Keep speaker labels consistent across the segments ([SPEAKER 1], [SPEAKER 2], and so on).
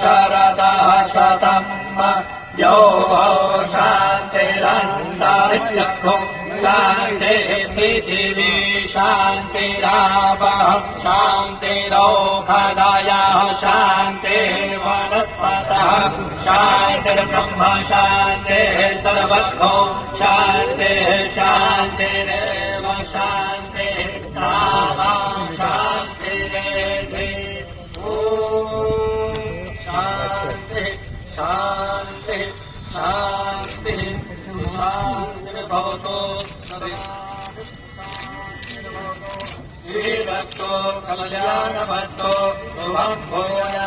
[SPEAKER 1] शरदः शतम् यो शान्तिरन्तरिक्षो शान्तिः पृथिवी शान्तिरापः। शान्तिरौषधयः शान्तिर्वनस्पतः शान्तिर्ब्रह्म शान्तिः सर्वतो शान्तिः शान्तिरेव शान्तिः శాంతి శాంతి శాంతి శాంతిర్భవతో శ్రీభక్తో కళ్యాణభక్తో శుభం భోజనా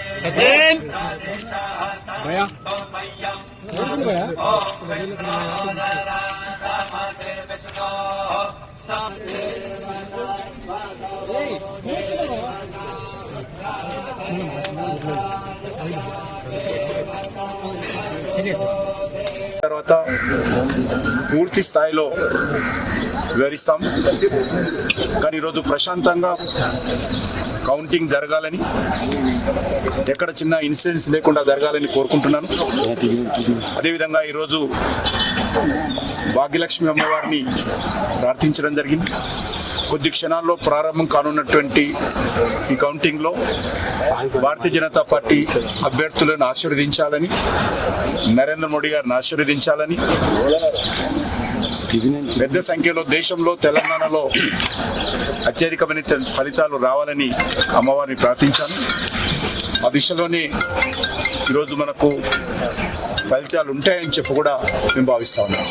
[SPEAKER 2] సచిన్! భయా భయా
[SPEAKER 3] తర్వాత పూర్తి స్థాయిలో వివరిస్తాం. కానీ ఈరోజు ప్రశాంతంగా కౌంటింగ్ జరగాలని ఎక్కడ చిన్న ఇన్సిడెంట్స్ లేకుండా జరగాలని కోరుకుంటున్నాను. అదేవిధంగా ఈరోజు భాగ్యలక్ష్మి అమ్మవారిని ప్రార్థించడం జరిగింది. కొద్ది క్షణాల్లో ప్రారంభం కానున్నటువంటి ఈ కౌంటింగ్లో భారతీయ జనతా పార్టీ అభ్యర్థులను ఆశీర్వదించాలని నరేంద్ర మోడీ గారిని ఆశీర్వదించాలని పెద్ద సంఖ్యలో దేశంలో తెలంగాణలో అత్యధికమైన ఫలితాలు రావాలని అమ్మవారిని ప్రార్థించాను. ఆ దిశలోనే ఈరోజు మనకు ఫలితాలు ఉంటాయని చెప్పి కూడా మేము భావిస్తా ఉన్నాం.